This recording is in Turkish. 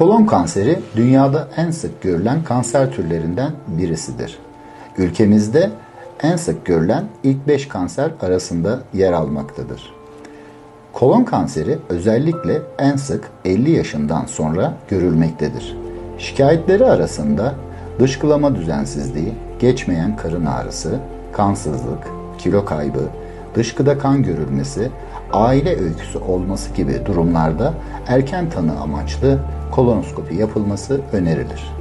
Kolon kanseri dünyada en sık görülen kanser türlerinden birisidir. Ülkemizde en sık görülen ilk 5 kanser arasında yer almaktadır. Kolon kanseri özellikle en sık 50 yaşından sonra görülmektedir. Şikayetleri arasında dışkılama düzensizliği, geçmeyen karın ağrısı, kansızlık, kilo kaybı, dışkıda kan görülmesi, aile öyküsü olması gibi durumlarda erken tanı amaçlı kolonoskopi yapılması önerilir.